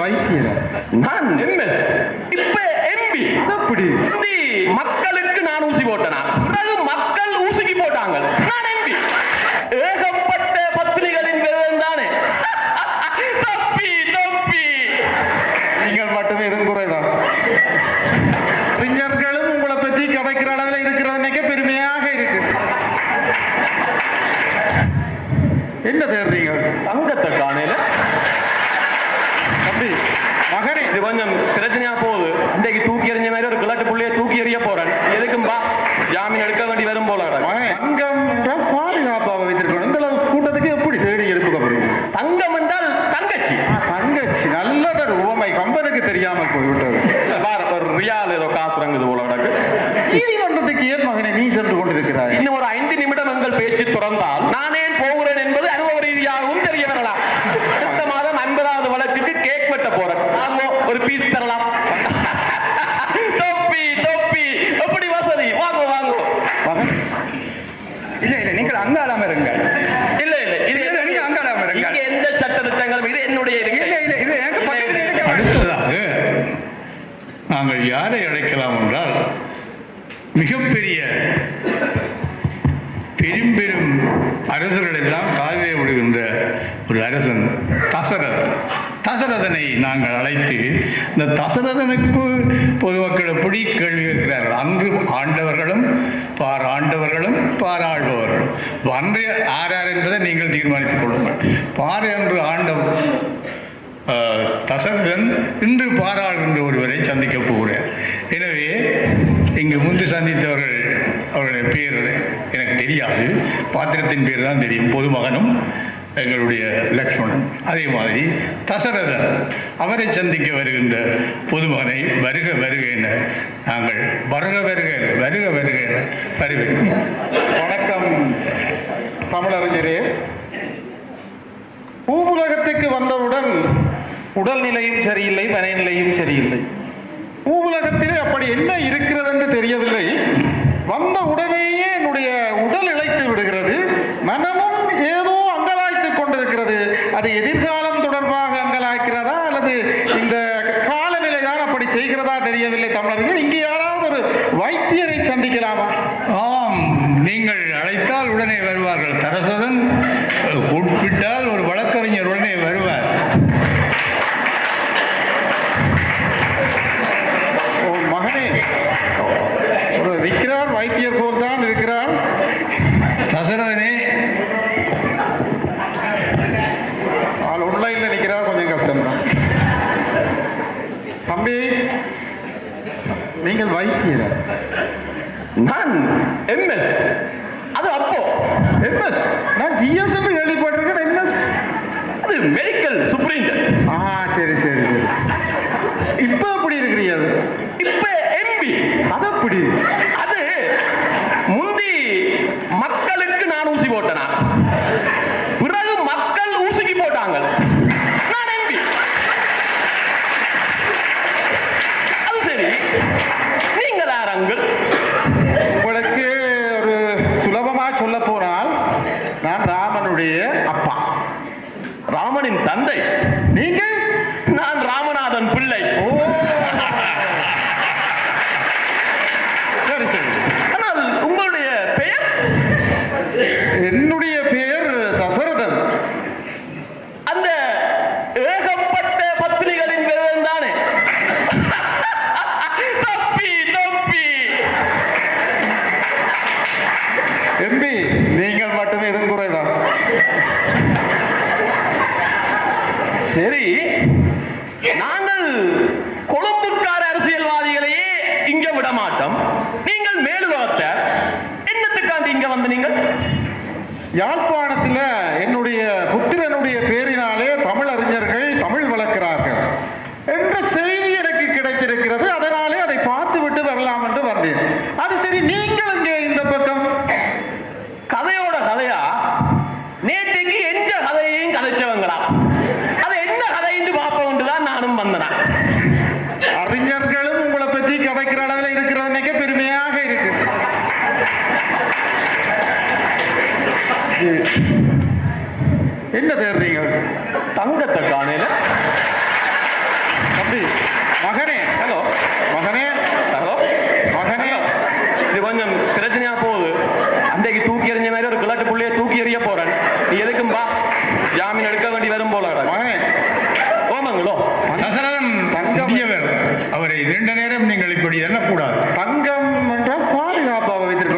வைத்தியரா. நான் எம்எஸ். இப்ப எம்பி. அப்படி. மக்களுக்கு நான் ஊசி போட்டனா? பிறகு மக்கள் ஊசிக்கு போட்டாங்க நான் எம்பி. ஏகப்பட்ட பத்திரிகளின் விரதம் தானே. தப்பி தப்பி. நீங்கள் மட்டும் எதுவும் குறைவா அறிஞர்களும் உங்களை பற்றி கதைக்கிற அளவில் இருக்கிறது நினைக்க பெருமையாக இருக்கு. என்ன தேடுறீங்க? தங்கத்தை காணையில தம்பி மகனே இது கொஞ்சம் பிரச்சனையா போகுது இன்றைக்கு தூக்கி எறிஞ்ச மாதிரி ஒரு கிழட்டு புள்ளைய தூக்கி எறிய போறேன் எதுக்கும் பா ஜாமீன் எடுக்க வேண்டி வரும் போல கிடக்கு. மகனே அங்கம் பாதுகாப்பாக வைத்திருக்கணும் இந்த அளவு கூட்டத்துக்கு எப்படி தேடி எடுத்துக்க போறீங்க தங்கம் என்றால் தங்கச்சி தங்கச்சி நல்லதொரு உவமை கம்பனுக்கு தெரியாமல் போய்விட்டது. ரியால் ஏதோ காசு ரங்குது போல கிடக்கு நீதிமன்றத்துக்கு ஏன் மகனை நீ சென்று கொண்டிருக்கிறாய்? இன்னும் ஒரு ஐந்து நிமிடம் எங்கள் பேச்சு துறந்தால் நான் போகிறேன் என்பது அனுபவ ரீதியாகவும் தெரிய வரலாம். அடுத்த மாதம் ஐம்பதாவது வழக்குக்கு கேக் வெட்ட போறேன். ஒரு பீஸ் தரலாம். தொப்பி தொப்பி. எப்படி வசதி? வாங்க வாங்க. இல்ல இல்ல நீங்கள் அங்காளாம இருங்க இல்ல இல்ல இது இல்ல, நீங்க அங்காளாம இருங்க. இங்க எந்த சட்ட திட்டங்களும் இது என்னுடைய இருக்கை. இல்ல இல்ல இது எனக்கு பக்கத்துல இருக்க அடுத்ததாக நாங்கள் யாரை அழைக்கலாம் என்றால் மிகப்பெரிய பெரும்பெரும் அரசர்கள் எல்லாம் காலிலே விடுகின்ற ஒரு அரசன் தசரதன். தசரதனை நாங்கள் அழைத்து இந்த தசரதனுக்கு பொதுமக்கள் எப்படி கேள்வி கேட்கிறார்கள். அன்று ஆண்டவர்களும் பாராண்டவர்களும் பாராழ்பவர்களும். அன்று ஆர் யார் என்பதை நீங்கள் தீர்மானித்துக் கொள்ளுங்கள். பார் என்று ஆண்ட தசரதன் இன்று பாராளுகின்ற ஒருவரை சந்திக்கப் போகிறேன் எனவே இங்கு முன்பு சந்தித்தவர்கள் அவருடைய பேர் எனக்கு தெரியாது. பாத்திரத்தின் பேர் தான் தெரியும். பொதுமகனும் எங்களுடைய லக்ஷ்மணன். அதே மாதிரி தசரதன் அவரை சந்திக்க வருகின்ற பொதுமகனை வருக வருக என நாங்கள் வருக வருக வருக வருக என வணக்கம் தமிழறிஞரே. பூவுலகத்துக்கு வந்தவுடன் உடல்நிலையும் சரியில்லை மனநிலையும் சரியில்லை. பூவுலகத்திலே அப்படி என்ன இருக்கிறது என்று தெரியவில்லை. வந்த உடனேயே என்னுடைய உடல் இழைத்து விடுகிறது. மனமும் ஏதோ அங்கலாய்த்துக் கொண்டிருக்கிறது. அது எதிர்காலம் தொடர்பாக அங்கலாய்க்கிறதா அல்லது இந்த காலநிலை தான் அப்படி செய்கிறதா தெரியவில்லை தமிழர்கள். இங்கே யாராவது ஒரு வைத்தியரை சந்திக்கலாமா? ஆம் நீங்கள் அழைத்தால் உடனே வருவார்கள். தரசதன் அஹ், கூப்பிட்டால் ஒரு வழக்கறிஞர் உடனே வருவார் ஓ மகனே இருக்கிறார் வைத்தியர் போல் தான் இருக்கிறார். தசரதனே. ஆள் ஒன்லைன்ல நிற்கிறார் கொஞ்சம் கஷ்டம் தான். தம்பி நீங்கள் வைத்தியர். நான் எம்எஸ். அது அப்போ. எம்எஸ்? நான் ஜிஎஸ் என்று கேள்விப்பட்டிருக்கேன் எம்எஸ். அது மெடிக்கல் சூப்பரிண்டென்ட் ஆ சரி சரி சரி. இப்போ எப்படி இருக்கிறீர்கள்? அது எப்படி அது முந்தி மக்களுக்கு நான் ஊசி போட்டனா பிறகு மக்கள் ஊசிக்கு போட்டாங்க நான் எம்பி அது சரி நீங்கள் யார் அங்கிள் உங்களுக்கு ஒரு சுலபமா சொல்ல போனால் நான் ராமனுடைய அப்பா ராமனின் தந்தை நீங்கள் நான் ராமநாதன் பிள்ளை ஓ சரி சரி ஆனால் உங்களுடைய பெயர் என்னுடைய பெயர் தசரதன் அந்த ஏகப்பட்ட பத்திரிகளின் விரதம் தானே தப்பி தப்பி எம்பி நீங்கள் மட்டும் எதுவும் குறைவா சரி நாங்கள் கொழும்புக்கார அரசியல்வாதிகளையே இங்க விட மாட்டோம் நீங்கள் மேலுலகத்தை என்னத்துக்காண்டி இங்க வந்து நீங்கள்? யாழ்ப்பாணத்தில் என்னுடைய புத்திரனுடைய பேரினாலே தமிழ் அறிஞர்கள் தமிழ் வளர்க்கிறார்கள் என்ற செய்தி எனக்கு கிடைத்திருக்கிறது. அதனாலே அதை பார்த்து விட்டு வரலாம் என்று வந்தேன். அது சரி நீங்க என்ன தேடுறீங்க? தங்கத்தை காணையில தம்பி மகனே. ஹலோ. மகனே. ஹலோ. மகனே. இது கொஞ்சம் பிரச்சனையா போகுது. அன்றைக்கு தூக்கி எறிஞ்ச மாதிரி ஒரு கிழட்டு புள்ளைய தூக்கி எறிய போறேன். நீ எதுக்கும் பா ஜாமீன் எடுக்க வேண்டி வரும் போல மகனே. ஓமங்களோ தசரதம் தங்கியவர் அவரை நீண்ட நேரம் நீங்கள் இப்படி எண்ணக்கூடாது. தங்கம் என்றால் பாதுகாப்பாக வைத்திருக்க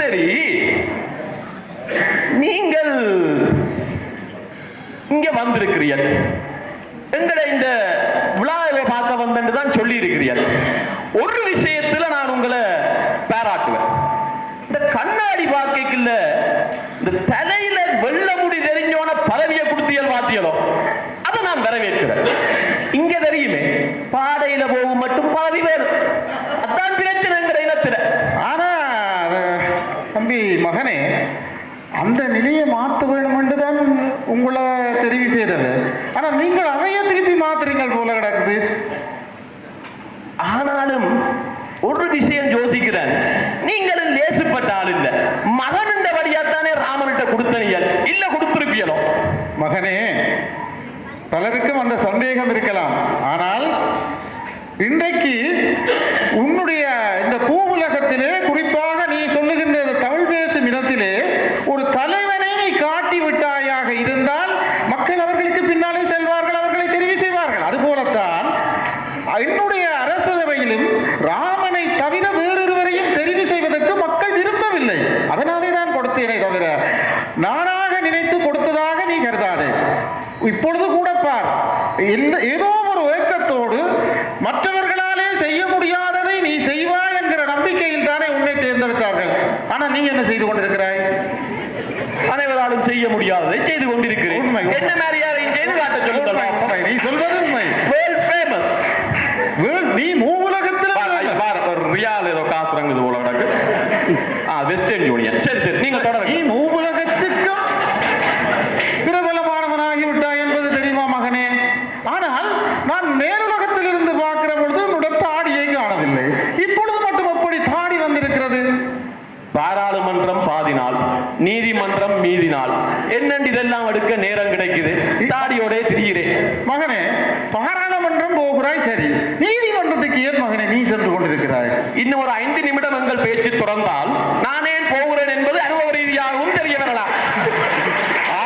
சரி. நீங்கள் இங்க வந்திருக்கிறீர்கள். எங்களை இந்த விழாவை பார்க்க வந்தேன் தான் சொல்லி இருக்கிறீர்கள் ஒரு விஷயத்துல நான் உங்களை பாராட்டுவேன். இந்த கண்ணாடி பார்க்கல இந்த தலையில வெள்ள முடி தெரிஞ்சோன பதவியை கொடுத்தியல் வாத்தியலோ அதை நான் வரவேற்கிறேன். இங்க தெரியுமே பாதையில போகும் மட்டும் பதவி வேறு அந்த நிலையை மாற்ற வேண்டும் என்றுதான் உங்களை தெரிவு செய்தது ஆனா நீங்கள் அவைய திருப்பி மாத்துறீங்கள் போல கிடக்குது. ஆனாலும் ஒரு விஷயம் யோசிக்கிறேன். நீங்களும் லேசுப்பட்ட ஆள் இல்ல. மகன் இந்த வழியாத்தானே ராமன்கிட்ட கொடுத்தனீங்க. இல்ல கொடுத்திருப்பியலோ? மகனே பலருக்கும் அந்த சந்தேகம் இருக்கலாம். ஆனால் இன்றைக்கு உன்னுடைய இந்த பூவுலகத்திலே குறிப்பாக நீ சொல்லுகின்ற இந்த தமிழ் பேசும் இடத்திலே ஒரு தலைவனை நீ காட்டி விட்டாயாக இருந்தால் மக்கள் அவர்களுக்கு பின்னாலே செல்வார்கள் அவர்களை தெரிவு செய்வார்கள் அதுபோலத்தான் என்னுடைய அரசவையிலும் ராமனை தவிர வேறொருவரையும் தெரிவு செய்வதற்கு மக்கள் விரும்பவில்லை அதனாலே தான் கொடுத்தேனே தவிர நானாக நினைத்து கொடுத்ததாக நீ கருதாதே இப்பொழுது கூட பார் எந்த ஏதோ ஒரு ஏக்கத்தோடு மற்றவர்களாலே செய்ய முடியாததை நீ செய்வாய் என்கிற நம்பிக்கையில் தானே உன்னை தேர்ந்தெடுத்தார்கள். ஆனா நீ என்ன செய்து கொண்டிருக்கிறாய்? அனைவராலும் செய்ய முடியாததை செய்து கொண்டிருக்கிறேன். உண்மை. என்ன மாதிரி யாரையும் செய்து காட்ட சொல்லுங்கள். உண்மை, நீ சொல்வது உண்மை. வேர்ல்ட் ஃபேமஸ் வேள், நீ மூவுலகத்தில் ரியால் ஏதோ காசு ரங்குது போல கிடக்கு ஆ வெஸ்டர்ன் யூனியன் சரி சரி. நீங்க நீ தொடருங்க மூவுலகத்துக்கும் பிரபலமானவனாகி விட்டாய் என்பது தெரியுமா மகனே ஆனால் நான் மேலுலகத்தில் இருந்து பார்க்கிற பொழுது உன்னுடைய தாடியை காணவில்லை இப்பொழுது மட்டும் எப்படி தாடி வந்திருக்கிறது பாராளுமன்றம் பாதி நாள் நீதிமன்றம் மீதி நாள் என்னண்டு இதெல்லாம் எடுக்க நேரம் கிடைக்குது? தாடியோட திரிகிறேன் மகனே பாராளுமன்றம் போகிறாய் சரி. நீதிமன்றத்துக்கு ஏன் மகனே நீ சென்று கொண்டிருக்கிறாய்? இன்னும் ஒரு ஐந்து நிமிடம் எங்கள் பேச்சு தொடர்ந்தால் நான் ஏன் போகிறேன் என்பது அனுபவ ரீதியாகவும் தெரிய வரலாம்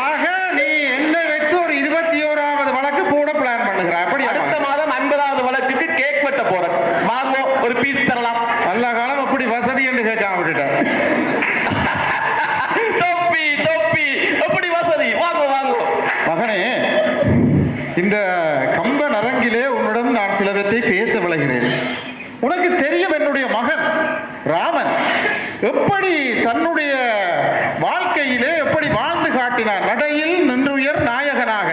ஆக நீ என்னை வைத்து ஒரு இருபத்தி ஓராவது வழக்கு போட பிளான் பண்ணுகிறாய் அப்படியா அடுத்த மாதம் ஐம்பதாவது வழக்குக்கு கேக் வெட்ட போறேன் வாங்கோ ஒரு பீஸ் தரலாம் நல்ல காலம் அப்படி வசதி என்று கேட்காம விட்டுட்டேன் தொப்பி தொப்பி எப்படி வசதி வாங்கோ வாங்கோ மகனே இந்த கம்பன் அரங்கிலே உன்னிடம் நான் சிலவற்றை பேச விளைகிறேன் உனக்கு தெரியும் என்னுடைய மகன் ராமன். எப்படி தன்னுடைய வாழ்க்கையிலே எப்படி வாழ்ந்து காட்டினார் நடையில் நின்றுயர் நாயகனாக.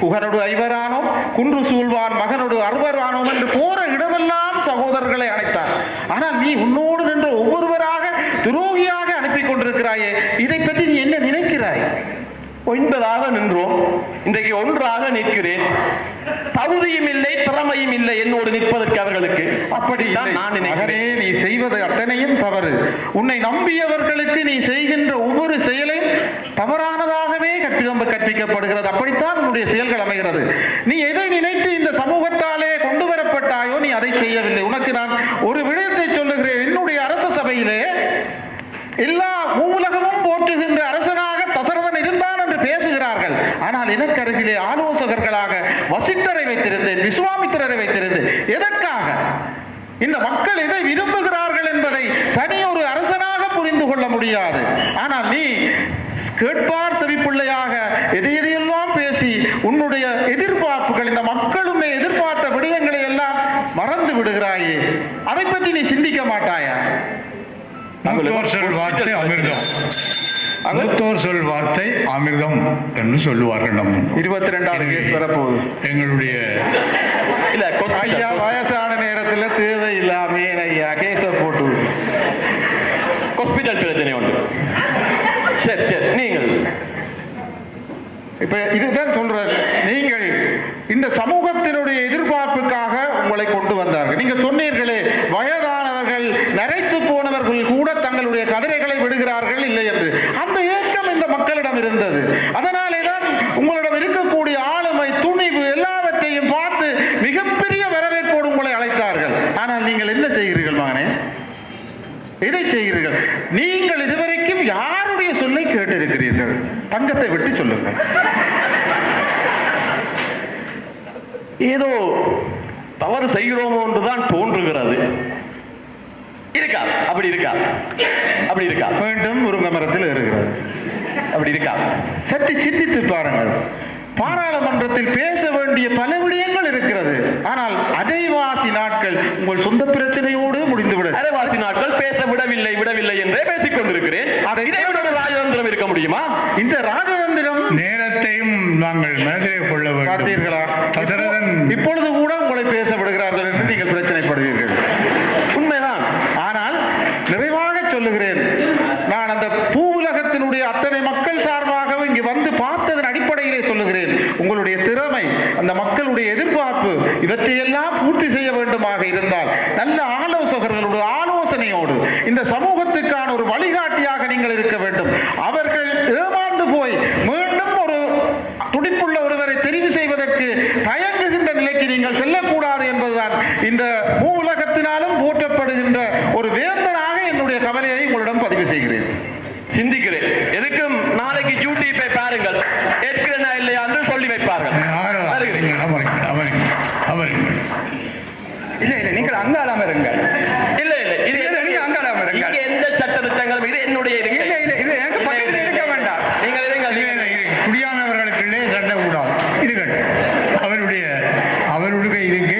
குகனோடு ஐவரானோம் குன்று சூழ்வான் மகனோடு அறுவரானோம் என்று போற இடமெல்லாம் சகோதரர்களை அழைத்தார் ஆனால் நீ உன்னோடு நின்ற ஒவ்வொருவராக துரோகியாக அனுப்பி கொண்டிருக்கிறாயே இதை பற்றி நீ என்ன நினைக்கிறாய்? ஒன்பதாக நின்றோம். இன்றைக்கு ஒன்றாக நிற்கிறேன். தகுதியும் இல்லை திறமையும் இல்லை என்னோடு நிற்பதற்கு அவர்களுக்கு. அப்படி. நான் நினைக்கிறேன். நீ செய்வது அத்தனையும் தவறு. உன்னை நம்பியவர்களுக்கு நீ செய்கின்ற ஒவ்வொரு செயலையும் தவறானதாகவே கற்பிதம் கற்பிக்கப்படுகிறது. அப்படித்தான் உன்னுடைய செயல்கள் அமைகிறது. நீ எதை நினைத்து இந்த சமூகத்தாலே கொண்டு வரப்பட்டாயோ நீ அதை செய்யவில்லை. உனக்கு நான் ஒரு விடயத்தை சொல்லுகிறேன். என்னுடைய அரச சபையிலே எல்லா உலகமும் போற்றுகின்ற அரசனாக தசரதன் இருந்தான் என்று பேசுகிறார்கள் ஆனால் எனக்கு அருகிலே ஆலோசகர்களாக வசிட்டரை வைத்திருந்தேன் விஸ்வாமித்திரரை வைத்திருந்தேன். எதற்காக? இந்த மக்கள் எதை விரும்புகிறார்கள் என்பதை தனி ஒரு அரசனாக புரிந்து கொள்ள முடியாது. ஆனால் நீ கேட்பார் செவிப்பிள்ளையாக எதை எதையெல்லாம் பேசி உன்னுடைய எதிர்பார்ப்புகள் இந்த மக்கள் உன்னை எதிர்பார்த்த விடயங்களை எல்லாம் மறந்து விடுகிறாயே. அதை பற்றி நீ சிந்திக்க மாட்டாயா? அமிர்தம். மூத்தோர் சொல் வார்த்தை அமிர்தம் என்று சொல்லுவார்கள் நம் முன்னோர். இருபத்தி ரெண்டாவது கேஸ் வரப்போகுது. எங்களுடைய இல்ல ஐயா வயசான நேரத்துல தேவை இல்லாமே ஐயா கேஸ போட்டு. ஹாஸ்பிட்டல் பிரச்சனை உண்டு. சரி சரி நீங்கள். இப்ப இதுதான் சொல்றேன் நீங்கள் இந்த சமூகத்தினுடைய எதிர்பார்ப்புக்காக உங்களை கொண்டு வந்தார்கள். நீங்க சொன்னீர்களே போனவர்கள் நரைத்து போனவர்கள் கூட தங்களுடைய கதிரைகளை விடுகிறார்கள் இல்லை என்று. அந்த ஏக்கம் இந்த மக்களிடம் இருந்தது. அதனாலே தான் உங்களிடம் இருக்கக்கூடிய ஆளுமை துணிவு எல்லாவற்றையும் பார்த்து மிகப்பெரிய வரவேற்போடு உங்களை அழைத்தார்கள். ஆனால் நீங்கள் என்ன செய்கிறீர்கள் மகனே? இதை செய்கிறீர்கள்? நீங்கள் இதுவரைக்கும் யாருடைய சொல்லை கேட்டிருக்கிறீர்கள்? தங்கத்தை விட்டு சொல்லுங்கள். ஏதோ தவறு செய்கிறோமோ என்றுதான் தோன்றுகிறது. இருக்கா? அப்படி இருக்கா? அப்படி இருக்கா? மீண்டும் முருங்கை மரத்தில் இருக்கிறது அப்படி இருக்கா? சற்று சிந்தித்து பாருங்கள். பாராளுமன்றத்தில் பேச வேண்டிய பல விடயங்கள் இருக்கிறது. ஆனால் அரைவாசி நாட்கள் உங்கள் சொந்த பிரச்சனையோடு முடிந்துவிட அரைவாசி நாட்கள் பேச விடவில்லை விடவில்லை என்றே பேசிக் கொண்டிருக்கிறேன் அதை இதை விட ஒரு ராஜதந்திரம் இருக்க முடியுமா? இந்த ராஜதந்திரம் நேரத்தையும் நாங்கள் மனதிலே கொள்ள வேண்டும். பார்த்தீர்களா? தசரதன் இப்பொழுது கூட உங்களை பேச விடுகிறார்கள் என்று நீங்கள் பிரச்சனைப்படுவீர்கள் உண்மைதான் ஆனால் நிறைவாக சொல்லுகிறேன் நான் அந்த பூவுலகத்தினுடைய அத்தனை மக்கள் சார்பாக இங்கு வந்து பார்த்ததன் அடிப்படையிலே சொல்லுகிறேன் உங்களுடைய திறமை அந்த மக்களுடைய எதிர்பார்ப்பு இவற்றையெல்லாம் பூர்த்தி செய்ய வேண்டுமாக இருந்தால் நல்ல ஆலோசகர்களுடைய ஆலோசனையோடு இந்த சமூகத்துக்கான ஒரு வழிகாட்டியாக நீங்கள் இருக்க வேண்டும். அவர்கள் ஏமாந்து போய் மீண்டும் ஒரு துடிப்புள்ள ஒருவரை தெரிவு செய்வதற்கு தயங்குகின்ற நிலைக்கு நீங்கள் செல்லக்கூடாது என்பதுதான் இந்த மூ உலகத்தினாலும் போற்றப்படுகின்ற ஒரு வேந்தனாக என்னுடைய கவலையை உங்களிடம் பதிவு செய்கிறேன். சிந்திக்கிறேன். எதுக்கும் நாளைக்கு யூடியூப்பை பாருங்கள். ஏற்கிறேனா இல்லையா என்று சொல்லி வைப்பார்கள். வருகிறேன் அவருங்க அவருங்க இல்லை இல்லை நீங்கள் அங்காளாம இருங்க இல்லை இல்லை இது நீங்க அங்காளாம இருங்க எந்த சட்ட திட்டங்களும் இது என்னுடைய இது இல்லை இல்லை இது எங்க பக்கத்தில் இருக்க வேண்டாம். நீங்கள் இருங்க குடியானவர்களுக்குள்ளே சண்டை கூடாது இருக்கட்டும் அவருடைய அவருடைய இதுக்கு